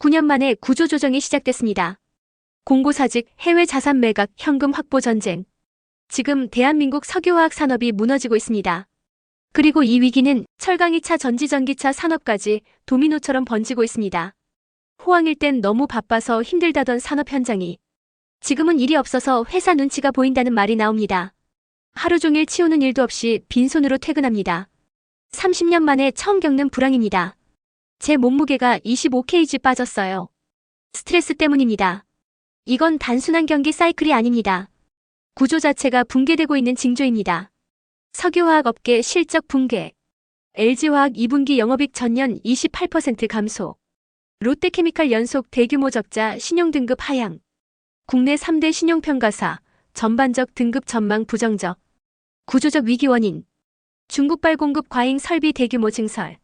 9년 만에 구조조정이 시작됐습니다. 공고사직, 해외 자산 매각, 현금 확보 전쟁. 지금 대한민국 석유화학 산업이 무너지고 있습니다. 그리고 이 위기는 철강 2차 전지전기차 산업까지 도미노처럼 번지고 있습니다. 호황일 땐 너무 바빠서 힘들다던 산업 현장이 지금은 일이 없어서 회사 눈치가 보인다는 말이 나옵니다. 하루 종일 치우는 일도 없이 빈손으로 퇴근합니다. 30년 만에 처음 겪는 불황입니다. 제 몸무게가 25kg 빠졌어요. 스트레스 때문입니다. 이건 단순한 경기 사이클이 아닙니다. 구조 자체가 붕괴되고 있는 징조입니다. 석유화학 업계 실적 붕괴. LG화학 2분기 영업이익 전년 28% 감소. 롯데케미칼 연속 대규모 적자 신용등급 하향. 국내 3대 신용평가사 전반적 등급 전망 부정적. 구조적 위기 원인. 중국발 공급 과잉 설비 대규모 증설.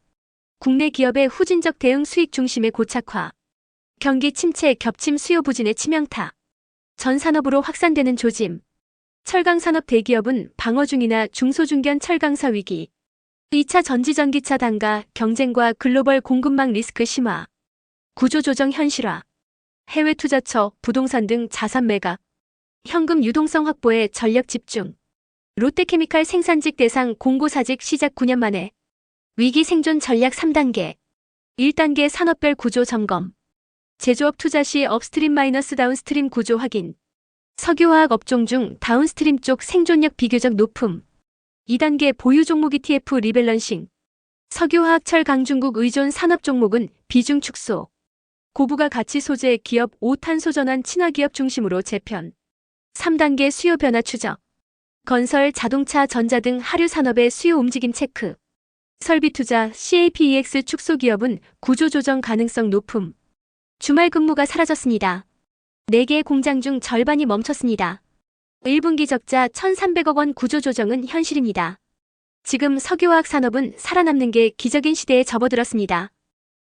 국내 기업의 후진적 대응 수익 중심의 고착화. 경기 침체 겹침 수요 부진의 치명타. 전 산업으로 확산되는 조짐. 철강 산업 대기업은 방어 중이나 중소중견 철강사 위기. 2차 전지전기차 단가 경쟁과 글로벌 공급망 리스크 심화. 구조조정 현실화. 해외 투자처, 부동산 등 자산 매각. 현금 유동성 확보에 전력 집중. 롯데케미칼 생산직 대상 공고사직 시작 9년 만에 위기 생존 전략 3단계. 1단계 산업별 구조 점검. 제조업 투자 시 업스트림 마이너스 다운스트림 구조 확인. 석유화학 업종 중 다운스트림 쪽 생존력 비교적 높음. 2단계 보유 종목 ETF 리밸런싱. 석유화학 철 강중국 의존 산업 종목은 비중 축소. 고부가 가치 소재 기업 5탄소 전환 친화 기업 중심으로 재편. 3단계 수요 변화 추적. 건설, 자동차, 전자 등 하류 산업의 수요 움직임 체크. 설비 투자, CAPEX 축소 기업은 구조 조정 가능성 높음. 주말 근무가 사라졌습니다. 4개의 공장 중 절반이 멈췄습니다. 1분기 적자 1,300억 원 구조 조정은 현실입니다. 지금 석유화학 산업은 살아남는 게 기적인 시대에 접어들었습니다.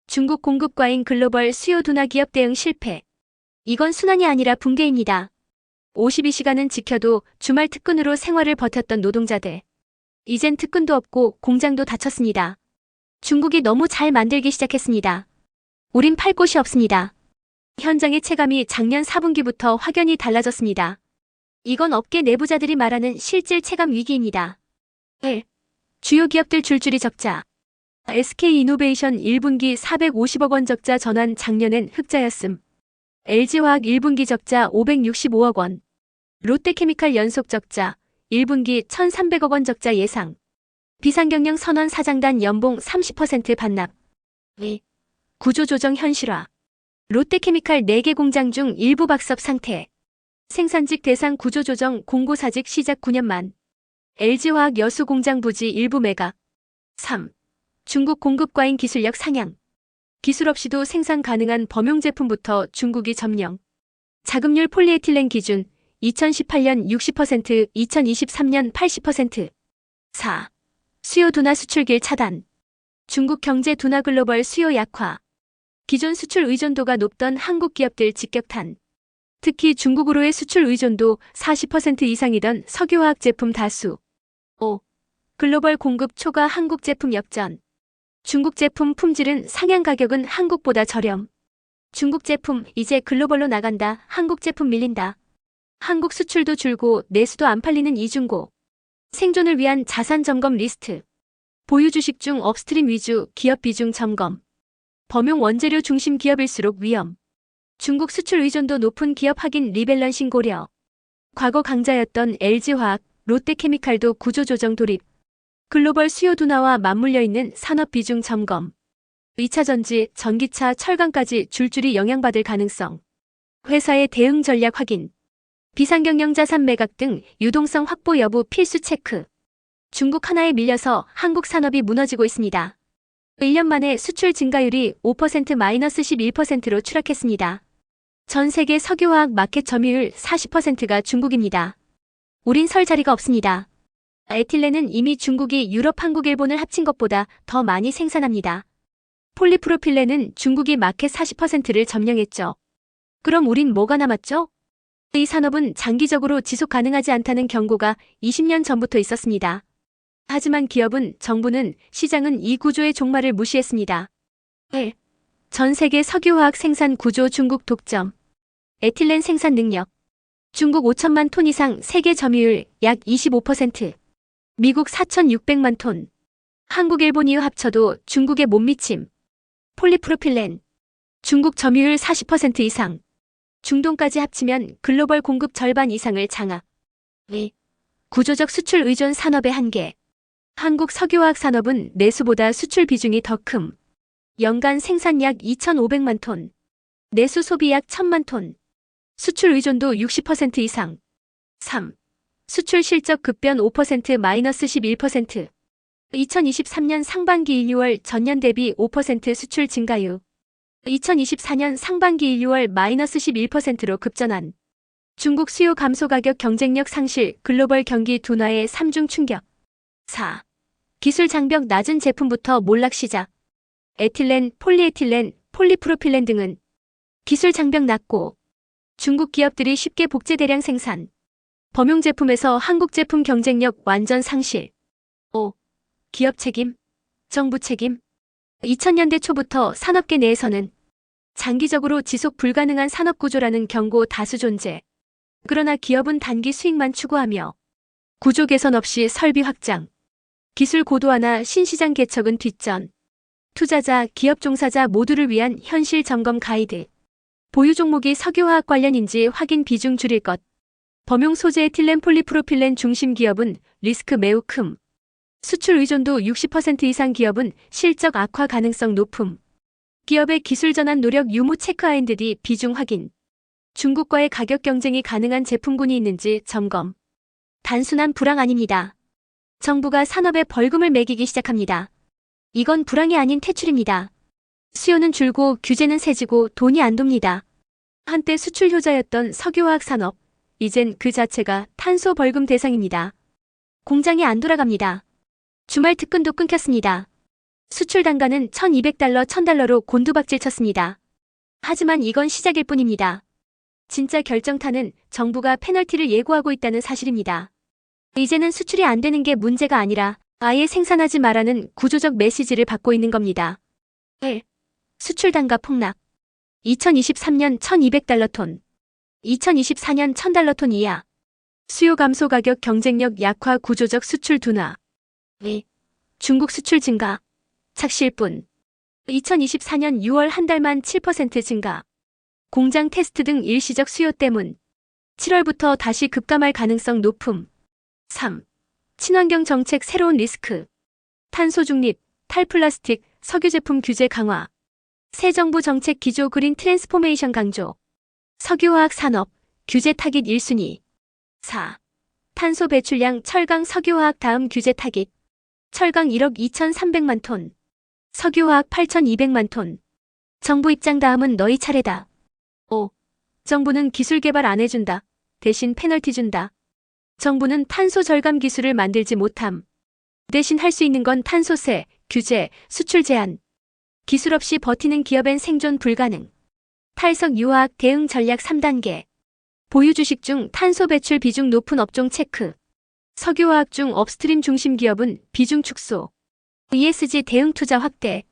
중국 공급 과잉 글로벌 수요 둔화 기업 대응 실패. 이건 순환이 아니라 붕괴입니다. 52시간은 지켜도 주말 특근으로 생활을 버텼던 노동자들. 이젠 특근도 없고 공장도 닫혔습니다. 중국이 너무 잘 만들기 시작했습니다. 우린 팔 곳이 없습니다. 현장의 체감이 작년 4분기부터 확연히 달라졌습니다. 이건 업계 내부자들이 말하는 실질 체감 위기입니다. 1. 주요 기업들 줄줄이 적자. SK이노베이션 1분기 450억 원 적자 전환 작년엔 흑자였음. LG화학 1분기 적자 565억 원. 롯데케미칼 연속 적자 1분기 1,300억 원 적자 예상. 비상경영 선언 사장단 연봉 30% 반납. 2. 구조조정 현실화. 롯데케미칼 4개 공장 중 일부 박섭 상태. 생산직 대상 구조조정 공고사직 시작 9년 만. LG화학 여수 공장 부지 일부 매각. 3. 중국 공급 과잉 기술력 상향. 기술 없이도 생산 가능한 범용 제품부터 중국이 점령. 자급률 폴리에틸렌 기준 2018년 60%, 2023년 80%. 4. 수요 둔화 수출길 차단. 중국 경제 둔화 글로벌 수요 약화. 기존 수출 의존도가 높던 한국 기업들 직격탄. 특히 중국으로의 수출 의존도 40% 이상이던 석유화학 제품 다수. 5. 글로벌 공급 초과 한국 제품 역전. 중국 제품 품질은 상향 가격은 한국보다 저렴. 중국 제품 이제 글로벌로 나간다. 한국 제품 밀린다. 한국 수출도 줄고 내수도 안 팔리는 이중고. 생존을 위한 자산 점검 리스트. 보유 주식 중 업스트림 위주 기업 비중 점검. 범용 원재료 중심 기업일수록 위험. 중국 수출 의존도 높은 기업 확인 리밸런싱 고려. 과거 강자였던 LG화학, 롯데케미칼도 구조조정 돌입. 글로벌 수요 둔화와 맞물려 있는 산업 비중 점검. 2차 전지, 전기차, 철강까지 줄줄이 영향받을 가능성. 회사의 대응 전략 확인. 비상경영 자산 매각 등 유동성 확보 여부 필수 체크. 중국 하나에 밀려서 한국 산업이 무너지고 있습니다. 1년 만에 수출 증가율이 5% 마이너스 11%로 추락했습니다. 전 세계 석유화학 마켓 점유율 40%가 중국입니다. 우린 설 자리가 없습니다. 에틸렌은 이미 중국이 유럽, 한국, 일본을 합친 것보다 더 많이 생산합니다. 폴리프로필렌은 중국이 마켓 40%를 점령했죠. 그럼 우린 뭐가 남았죠? 이 산업은 장기적으로 지속 가능하지 않다는 경고가 20년 전부터 있었습니다. 하지만 기업은, 정부는, 시장은 이 구조의 종말을 무시했습니다. 1. 전 세계 석유화학 생산 구조 중국 독점. 에틸렌 생산 능력. 중국 5천만 톤 이상 세계 점유율 약 25%. 미국 4,600만 톤. 한국, 일본 이후 합쳐도 중국에 못 미침. 폴리프로필렌. 중국 점유율 40% 이상. 중동까지 합치면 글로벌 공급 절반 이상을 장악. 위. 구조적 수출 의존 산업의 한계. 한국 석유화학 산업은 내수보다 수출 비중이 더 큼. 연간 생산 약 2,500만 톤. 내수 소비 약 1,000만 톤. 수출 의존도 60% 이상. 3. 수출 실적 급변 5% 마이너스 11%. 2023년 상반기 1, 6월 전년 대비 5% 수출 증가율. 2024년 상반기 1, 6월 마이너스 11%로 급전환. 중국 수요 감소 가격 경쟁력 상실 글로벌 경기 둔화의 3중 충격. 4. 기술 장벽 낮은 제품부터 몰락 시작. 에틸렌, 폴리에틸렌, 폴리프로필렌 등은 기술 장벽 낮고 중국 기업들이 쉽게 복제 대량 생산. 범용 제품에서 한국 제품 경쟁력 완전 상실. 5. 기업 책임, 정부 책임. 2000년대 초부터 산업계 내에서는 장기적으로 지속 불가능한 산업 구조라는 경고 다수 존재. 그러나 기업은 단기 수익만 추구하며 구조 개선 없이 설비 확장, 기술 고도화나 신시장 개척은 뒷전. 투자자, 기업 종사자 모두를 위한 현실 점검 가이드. 보유 종목이 석유화학 관련인지 확인 비중 줄일 것. 범용 소재 에틸렌 폴리프로필렌 중심 기업은 리스크 매우 큼. 수출 의존도 60% 이상 기업은 실적 악화 가능성 높음. 기업의 기술 전환 노력 유무 체크 R&D 비중 확인. 중국과의 가격 경쟁이 가능한 제품군이 있는지 점검. 단순한 불황 아닙니다. 정부가 산업에 벌금을 매기기 시작합니다. 이건 불황이 아닌 퇴출입니다. 수요는 줄고 규제는 세지고 돈이 안 돕니다. 한때 수출 효자였던 석유화학 산업, 이젠 그 자체가 탄소 벌금 대상입니다. 공장이 안 돌아갑니다. 주말 특근도 끊겼습니다. 수출 단가는 1200달러, 1000달러로 곤두박질 쳤습니다. 하지만 이건 시작일 뿐입니다. 진짜 결정타는 정부가 페널티를 예고하고 있다는 사실입니다. 이제는 수출이 안 되는 게 문제가 아니라 아예 생산하지 말라는 구조적 메시지를 받고 있는 겁니다. 1. 수출 단가 폭락. 2023년 1200달러 톤. 2024년 1000달러 톤 이하. 수요 감소 가격 경쟁력 약화 구조적 수출 둔화. 2. 중국 수출 증가. 착실뿐. 2024년 6월 한 달만 7% 증가. 공장 테스트 등 일시적 수요 때문. 7월부터 다시 급감할 가능성 높음. 3. 친환경 정책 새로운 리스크. 탄소 중립, 탈플라스틱, 석유 제품 규제 강화. 새 정부 정책 기조 그린 트랜스포메이션 강조. 석유화학 산업, 규제 타깃 1순위. 4. 탄소 배출량 철강 석유화학 다음 규제 타깃. 철강 1억 2,300만 톤. 석유화학 8,200만 톤. 정부 입장 다음은 너희 차례다. 5. 정부는 기술 개발 안 해준다. 대신 페널티 준다. 정부는 탄소 절감 기술을 만들지 못함. 대신 할 수 있는 건 탄소세, 규제, 수출 제한. 기술 없이 버티는 기업엔 생존 불가능. 탈석 유화학 대응 전략 3단계. 보유 주식 중 탄소 배출 비중 높은 업종 체크. 석유화학 중 업스트림 중심 기업은 비중 축소. ESG 대응 투자 확대.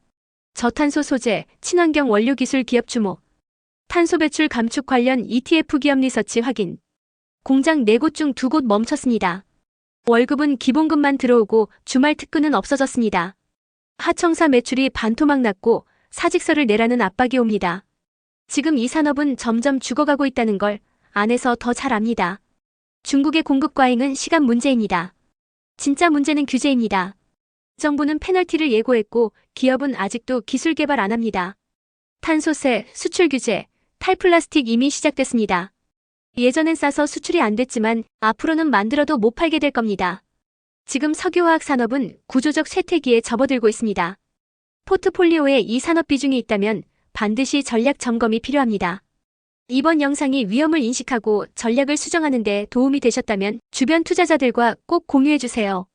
저탄소 소재, 친환경 원료 기술 기업 주목. 탄소 배출 감축 관련 ETF 기업 리서치 확인. 공장 4곳 중 2곳 멈췄습니다. 월급은 기본급만 들어오고 주말 특근은 없어졌습니다. 하청사 매출이 반토막 났고 사직서를 내라는 압박이 옵니다. 지금 이 산업은 점점 죽어가고 있다는 걸 안에서 더 잘 압니다. 중국의 공급 과잉은 시간 문제입니다. 진짜 문제는 규제입니다. 정부는 페널티를 예고했고 기업은 아직도 기술 개발 안 합니다. 탄소세, 수출 규제, 탈플라스틱 이미 시작됐습니다. 예전엔 싸서 수출이 안 됐지만 앞으로는 만들어도 못 팔게 될 겁니다. 지금 석유화학 산업은 구조적 쇠퇴기에 접어들고 있습니다. 포트폴리오에 이 산업 비중이 있다면 반드시 전략 점검이 필요합니다. 이번 영상이 위험을 인식하고 전략을 수정하는 데 도움이 되셨다면 주변 투자자들과 꼭 공유해주세요.